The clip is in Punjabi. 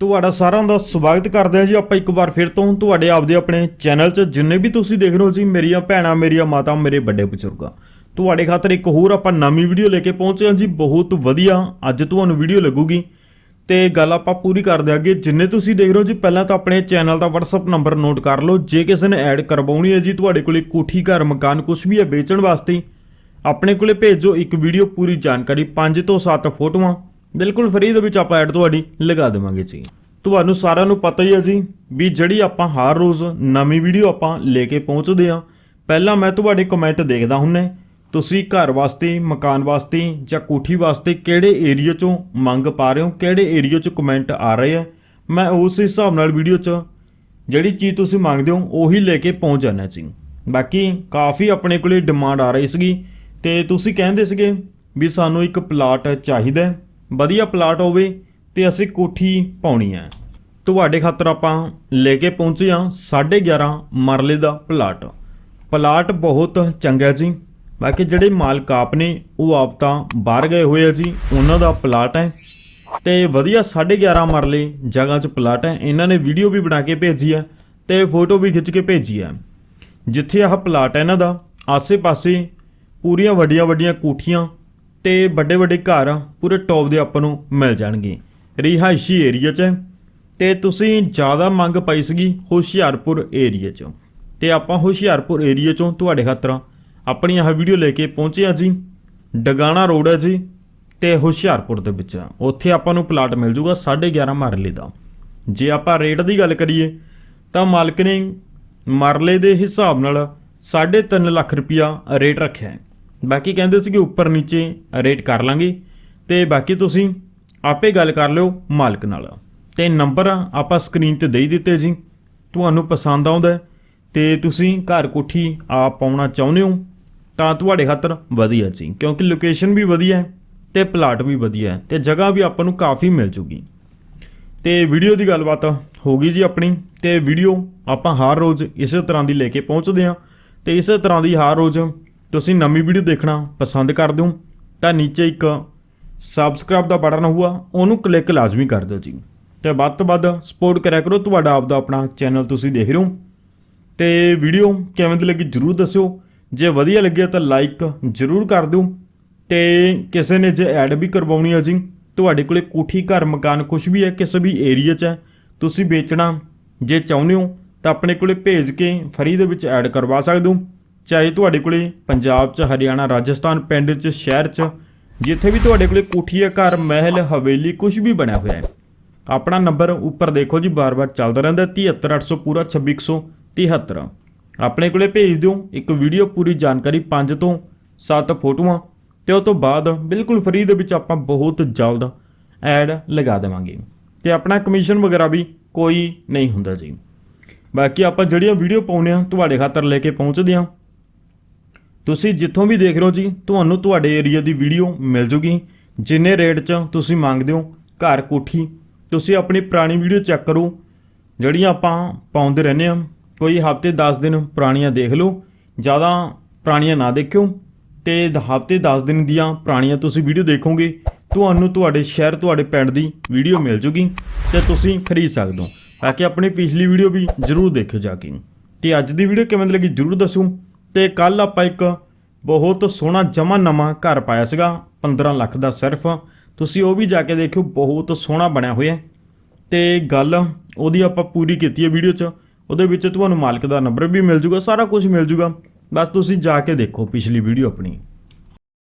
ਤੁਹਾਡਾ ਸਾਰਿਆਂ ਦਾ ਸਵਾਗਤ ਕਰਦੇ ਹਾਂ ਜੀ ਆਪਾਂ ਇੱਕ ਵਾਰ ਫਿਰ ਤੋਂ ਤੁਹਾਡੇ ਆਪਦੇ ਆਪਣੇ ਚੈਨਲ 'ਚ। ਜਿੰਨੇ ਵੀ ਤੁਸੀਂ ਦੇਖ ਰਹੇ ਹੋ ਜੀ, ਮੇਰੀਆਂ ਭੈਣਾਂ, ਮੇਰੀਆਂ ਮਾਤਾ, ਮੇਰੇ ਵੱਡੇ ਬਜ਼ੁਰਗਾਂ। ਤੁਹਾਡੇ ਖਾਤਰ ਇੱਕ ਹੋਰ ਆਪਾਂ ਨਵੀਂ ਵੀਡੀਓ ਲੈ ਕੇ ਪਹੁੰਚੇ ਹਾਂ ਜੀ। ਬਹੁਤ ਵਧੀਆ, ਅੱਜ ਤੁਹਾਨੂੰ ਵੀਡੀਓ ਲੱਗੂਗੀ। ਤੇ ਗੱਲ ਆਪਾਂ ਪੂਰੀ ਕਰਦੇ ਅੱਗੇ। ਜਿੰਨੇ ਤੁਸੀਂ ਦੇਖ ਰਹੇ ਹੋ ਜੀ, ਪਹਿਲਾਂ ਤਾਂ ਆਪਣੇ ਚੈਨਲ ਦਾ WhatsApp ਨੰਬਰ ਨੋਟ ਕਰ ਲਓ। ਜੇ ਕਿਸੇ ਨੇ ਐਡ ਕਰਵਾਉਣੀ ਹੈ ਜੀ, ਤੁਹਾਡੇ ਕੋਲੇ ਕੋਠੀ, ਘਰ, ਮਕਾਨ ਕੁਝ ਵੀ ਹੈ ਵੇਚਣ ਵਾਸਤੇ, ਆਪਣੇ ਕੋਲੇ ਭੇਜੋ। ਇੱਕ ਵੀਡੀਓ ਪੂਰੀ ਜਾਣਕਾਰੀ 5 ਤੋਂ 7 ਫੋਟੋਆਂ। ਬਿਲਕੁਲ ਫ੍ਰੀ ਦੇ ਵਿੱਚ ਆਪਾਂ ਐਡ ਤੁਹਾਡੀ ਲਗਾ ਦੇਵਾਂਗੇ ਜੀ। ਤੁਹਾਨੂੰ ਸਾਰਿਆਂ ਨੂੰ ਪਤਾ ਹੀ ਹੈ ਜੀ ਵੀ ਜਿਹੜੀ ਆਪਾਂ ਹਰ ਰੋਜ਼ ਨਵੀਂ ਵੀਡੀਓ ਆਪਾਂ ਲੈ ਕੇ ਪਹੁੰਚਦੇ ਆ ਪਹਿਲਾਂ ਮੈਂ ਤੁਹਾਡੇ ਕਮੈਂਟ ਦੇਖਦਾ ਹੁੰਨੇ ਤੁਸੀਂ ਘਰ ਵਾਸਤੇ, ਮਕਾਨ ਵਾਸਤੇ ਜਾਂ ਕੋਠੀ ਵਾਸਤੇ ਕਿਹੜੇ ਏਰੀਆ ਚੋਂ ਮੰਗ ਪਾ ਰਹੇ ਹੋ, ਕਿਹੜੇ ਏਰੀਆ ਚੋਂ ਕਮੈਂਟ ਆ ਰਹੇ ਆ, ਮੈਂ ਉਸ ਹਿਸਾਬ ਨਾਲ ਵੀਡੀਓ 'ਚ ਜਿਹੜੀ ਚੀਜ਼ ਤੁਸੀਂ ਮੰਗਦੇ ਹੋ, ਉਹੀ ਲੈ ਕੇ ਪਹੁੰਚ ਜਾਣਾ ਜੀ। ਬਾਕੀ ਕਾਫੀ ਆਪਣੇ ਕੋਲੇ ਡਿਮਾਂਡ ਆ ਰਹੀ ਸੀਗੀ ਤੇ ਤੁਸੀਂ ਕਹਿੰਦੇ ਸੀਗੇ ਵੀ ਸਾਨੂੰ ਇੱਕ ਪਲਾਟ ਚਾਹੀਦਾ ਵਧੀਆ ਪਲਾਟ ਹੋਵੇ ਤੇ ਅਸੀਂ ਕੋਠੀ ਪਾਉਣੀ ਹੈ। ਤੁਹਾਡੇ ਖਾਤਰ ਆਪਾਂ ਲੈ ਕੇ ਪਹੁੰਚੇ ਹਾਂ 11.5 ਮਰਲੇ ਦਾ ਪਲਾਟ। ਪਲਾਟ ਬਹੁਤ ਚੰਗਾ ਜੀ। ਬਾਕੀ ਜਿਹੜੇ ਮਾਲਕ ਆਪ ਨੇ, ਉਹ ਆਪ ਤਾਂ ਬਾਹਰ ਗਏ ਹੋਏ ਆ ਜੀ। ਉਹਨਾਂ ਦਾ ਪਲਾਟ ਹੈ ਤੇ ਵਧੀਆ 11.5 ਮਰਲੇ ਜਗ੍ਹਾ 'ਚ ਪਲਾਟ ਹੈ। ਇਹਨਾਂ ਨੇ ਵੀਡੀਓ ਵੀ ਬਣਾ ਕੇ ਭੇਜੀ ਹੈ ਤੇ ਫੋਟੋ ਵੀ ਖਿੱਚ ਕੇ ਭੇਜੀ ਹੈ। ਜਿੱਥੇ ਆਹ ਪਲਾਟ ਹੈ ਇਹਨਾਂ ਦਾ, ਆਸੇ-ਪਾਸੇ ਪੂਰੀਆਂ ਵੱਡੀਆਂ-ਵੱਡੀਆਂ ਕੋਠੀਆਂ ਤੇ ਵੱਡੇ-ਵੱਡੇ ਘਰ ਪੂਰੇ ਟੌਪ ਦੇ ਆਪਾਂ ਨੂੰ ਮਿਲ ਜਾਣਗੇ। ਰਿਹਾਇਸ਼ੀ ਏਰੀਆ 'ਚ। ਹੈ ਤੇ ਤੁਸੀਂ ਜ਼ਿਆਦਾ ਮੰਗ ਪਾਈ ਸੀਗੀ ਹੁਸ਼ਿਆਰਪੁਰ ਏਰੀਆ 'ਚੋਂ। ਤੇ ਆਪਾਂ ਹੁਸ਼ਿਆਰਪੁਰ ਏਰੀਆ 'ਚੋਂ ਤੁਹਾਡੇ ਖਾਤਰ ਆਪਣੀ ਆਹ ਵੀਡੀਓ ਲੈ ਕੇ ਪਹੁੰਚੇ ਆ ਜੀ। ਡਗਾਣਾ ਰੋਡ ਹੈ ਜੀ ਤੇ ਹੁਸ਼ਿਆਰਪੁਰ ਦੇ ਵਿੱਚ। ਉੱਥੇ ਆਪਾਂ ਨੂੰ ਪਲਾਟ ਮਿਲ ਜੂਗਾ 11.5 ਮਰਲੇ ਦਾ। ਜੇ ਆਪਾਂ ਰੇਟ ਦੀ ਗੱਲ ਕਰੀਏ ਤਾਂ ਮਾਲਕ ਨੇ ਮਰਲੇ ਦੇ ਹਿਸਾਬ ਨਾਲ 3.5 ਲੱਖ ਰੁਪਿਆ ਰੇਟ ਰੱਖਿਆ ਹੈ। ਬਾਕੀ ਕਹਿੰਦੇ ਸੀ ਕਿ ਉੱਪਰ ਨੀਚੇ ਰੇਟ ਕਰ ਲਾਂਗੇ। ਤੇ ਬਾਕੀ ਤੁਸੀਂ ਆਪੇ ਗੱਲ ਕਰ ਲਿਓ ਮਾਲਕ ਨਾਲ। ਤੇ ਨੰਬਰ ਆਪਾਂ ਸਕਰੀਨ ਤੇ ਦੇ ਦਿੱਤੇ ਜੀ। ਤੁਹਾਨੂੰ ਪਸੰਦ ਆਉਂਦਾ ਹੈ ਤੇ ਤੁਸੀਂ ਘਰ ਕੋਠੀ ਆਪ ਪਾਉਣਾ ਚਾਹੁੰਦੇ ਹੋ ਤਾਂ ਤੁਹਾਡੇ ਖਾਤਰ ਵਧੀਆ ਜੀ। ਕਿਉਂਕਿ ਲੋਕੇਸ਼ਨ ਵੀ ਵਧੀਆ ਹੈ ਤੇ ਪਲਾਟ ਵੀ ਵਧੀਆ ਹੈ ਤੇ ਜਗ੍ਹਾ ਵੀ ਆਪਾਂ ਨੂੰ ਕਾਫੀ ਮਿਲ ਜੂਗੀ। ਤੇ ਵੀਡੀਓ ਦੀ ਗੱਲਬਾਤ ਹੋ ਗਈ ਜੀ ਆਪਣੀ। ਤੇ ਵੀਡੀਓ ਆਪਾਂ ਹਰ ਰੋਜ਼ ਇਸੇ ਤਰ੍ਹਾਂ ਦੀ ਲੈ ਕੇ ਪਹੁੰਚਦੇ ਹਾਂ। ਤੇ ਇਸੇ ਤਰ੍ਹਾਂ ਦੀ ਹਰ ਰੋਜ਼ ਤੁਸੀਂ ਨਵੀਂ ਵੀਡੀਓ ਦੇਖਣਾ ਪਸੰਦ ਕਰਦੇ ਹੋ ਤਾਂ ਨੀਚੇ ਇੱਕ ਸਬਸਕ੍ਰਾਈਬ ਦਾ ਬਟਨ ਹੋਊਗਾ, ਉਹਨੂੰ ਕਲਿੱਕ ਲਾਜ਼ਮੀ ਕਰ ਦਿਓ ਜੀ। ਤੇ ਵੱਧ ਤੋਂ ਵੱਧ ਸਪੋਰਟ ਕਰਿਆ ਕਰੋ ਤੁਹਾਡਾ ਆਪਦਾ ਆਪਣਾ ਚੈਨਲ ਤੁਸੀਂ ਦੇਖ ਰਹੇ ਹੋ। ਤੇ ਵੀਡੀਓ ਕਿਵੇਂ ਦੀ ਲੱਗੀ ਜਰੂਰ ਦੱਸਿਓ। ਜੇ ਵਧੀਆ ਲੱਗਿਆ ਤਾਂ ਲਾਈਕ ਜਰੂਰ ਕਰ ਦਿਓ। ਤੇ ਕਿਸੇ ਨੇ ਜੇ ਐਡ ਵੀ ਕਰਵਾਉਣੀ ਹੈ ਜੀ, ਤੁਹਾਡੇ ਕੋਲੇ ਕੋਠੀ, ਘਰ, ਮਕਾਨ ਕੁਝ ਵੀ ਹੈ, ਕਿਸੇ ਵੀ ਏਰੀਆ 'ਚ ਹੈ, ਤੁਸੀਂ ਵੇਚਣਾ ਜੇ ਚਾਹੁੰਦੇ ਹੋ ਤਾਂ ਆਪਣੇ ਕੋਲੇ ਭੇਜ ਕੇ ਫਰੀ ਦੇ ਵਿੱਚ ਐਡ ਕਰਵਾ ਸਕਦੇ ਹੋ। ਚਾਹੇ ਤੁਹਾਡੇ ਕੋਲੇ ਪੰਜਾਬ 'ਚ, ਹਰਿਆਣਾ, ਰਾਜਸਥਾਨ ਪਿੰਡ 'ਚ, ਸ਼ਹਿਰ 'ਚ, ਜਿੱਥੇ ਵੀ ਤੁਹਾਡੇ ਕੋਲੇ ਕੋਠੀ ਘਰ, ਮਹਿਲ, ਹਵੇਲੀ ਕੁਝ ਵੀ ਬਣਿਆ ਹੋਇਆ ਹੈ। ਆਪਣਾ ਨੰਬਰ ਉੱਪਰ ਦੇਖੋ ਜੀ, ਬਾਰ-ਬਾਰ ਚੱਲਦਾ ਰਹਿੰਦਾ 73800 ਪੂਰਾ 26173 ਆਪਣੇ ਕੋਲੇ ਭੇਜ ਦਿਓ, ਇੱਕ ਵੀਡੀਓ ਪੂਰੀ ਜਾਣਕਾਰੀ 5 ਤੋਂ 7 ਫੋਟੋਆਂ, ਤੇ ਉਹ ਤੋਂ ਬਾਅਦ ਬਿਲਕੁਲ ਫ੍ਰੀ ਦੇ ਵਿੱਚ ਆਪਾਂ ਬਹੁਤ ਜਲਦ ਐਡ ਲਗਾ ਦੇਵਾਂਗੇ। ਤੇ ਆਪਣਾ ਕਮਿਸ਼ਨ ਵਗੈਰਾ ਵੀ ਕੋਈ ਨਹੀਂ ਹੁੰਦਾ ਜੀ। ਬਾਕੀ ਆਪਾਂ ਜਿਹੜੀਆਂ ਵੀਡੀਓ ਪਾਉਨੇ ਆ ਤੁਹਾਡੇ ਖਾਤਰ ਲੈ ਕੇ ਪਹੁੰਚਦੇ ਆ ਤੁਸੀਂ ਜਿੱਥੋਂ ਵੀ ਦੇਖ ਰਹੇ ਹੋ ਜੀ, ਤੁਹਾਨੂੰ ਤੁਹਾਡੇ ਏਰੀਆ ਦੀ ਵੀਡੀਓ ਮਿਲ ਜੂਗੀ। ਜਿੰਨੇ ਰੇਟ 'ਚ ਤੁਸੀਂ ਮੰਗਦੇ ਹੋ, ਘਰ ਕੋਠੀ, ਤੁਸੀਂ ਆਪਣੀ ਪੁਰਾਣੀ ਵੀਡੀਓ ਚੈੱਕ ਕਰੋ। ਜਿਹੜੀਆਂ ਆਪਾਂ ਪਾਉਂਦੇ ਰਹਿੰਦੇ ਆ ਕੋਈ ਹਫ਼ਤੇ 10 ਦਿਨ ਪੁਰਾਣੀਆਂ ਦੇਖ ਲਓ, ਜ਼ਿਆਦਾ ਪੁਰਾਣੀਆਂ ਨਾ ਦੇਖਿਓ। ਤੇ ਹਫ਼ਤੇ 10 ਦਿਨ ਦੀਆਂ ਪੁਰਾਣੀਆਂ ਤੁਸੀਂ ਵੀਡੀਓ ਦੇਖੋਗੇ, ਤੁਹਾਨੂੰ ਤੁਹਾਡੇ ਸ਼ਹਿਰ, ਤੁਹਾਡੇ ਪਿੰਡ ਦੀ ਵੀਡੀਓ ਮਿਲ ਜੂਗੀ ਤੇ ਤੁਸੀਂ ਖਰੀਦ ਸਕਦੇ ਹੋ। ਬਾਕੀ ਆਪਣੀ ਪਿਛਲੀ ਵੀਡੀਓ ਵੀ ਜਰੂਰ ਦੇਖਿਓ ਜਾ ਕੇ। ਤੇ ਅੱਜ ਦੀ ਵੀਡੀਓ ਕਿਵੇਂ ਲੱਗੀ, ਜਰੂਰ ਦੱਸੋ ਤੇ ਕੱਲ ਆਪਾਂ ਇੱਕ ਬਹੁਤ ਸੋਹਣਾ ਜਮਾ ਨਵਾਂ ਘਰ ਪਾਇਆ ਸੀਗਾ 15 ਲੱਖ ਦਾ ਸਿਰਫ। ਤੁਸੀਂ ਉਹ ਵੀ ਜਾ ਕੇ ਦੇਖਿਓ, ਬਹੁਤ ਸੋਹਣਾ ਬਣਿਆ ਹੋਇਆ ਹੈ। ਤੇ ਗੱਲ ਉਹਦੀ ਆਪਾਂ ਪੂਰੀ ਕੀਤੀ ਹੈ ਵੀਡੀਓ 'ਚ, ਉਹਦੇ ਵਿੱਚ ਤੁਹਾਨੂੰ ਮਾਲਕ ਦਾ ਨੰਬਰ ਵੀ ਮਿਲ ਜੂਗਾ, ਸਾਰਾ ਕੁਝ ਮਿਲ ਜੂਗਾ। ਬਸ ਤੁਸੀਂ ਜਾ ਕੇ ਦੇਖੋ ਪਿਛਲੀ ਵੀਡੀਓ ਆਪਣੀ।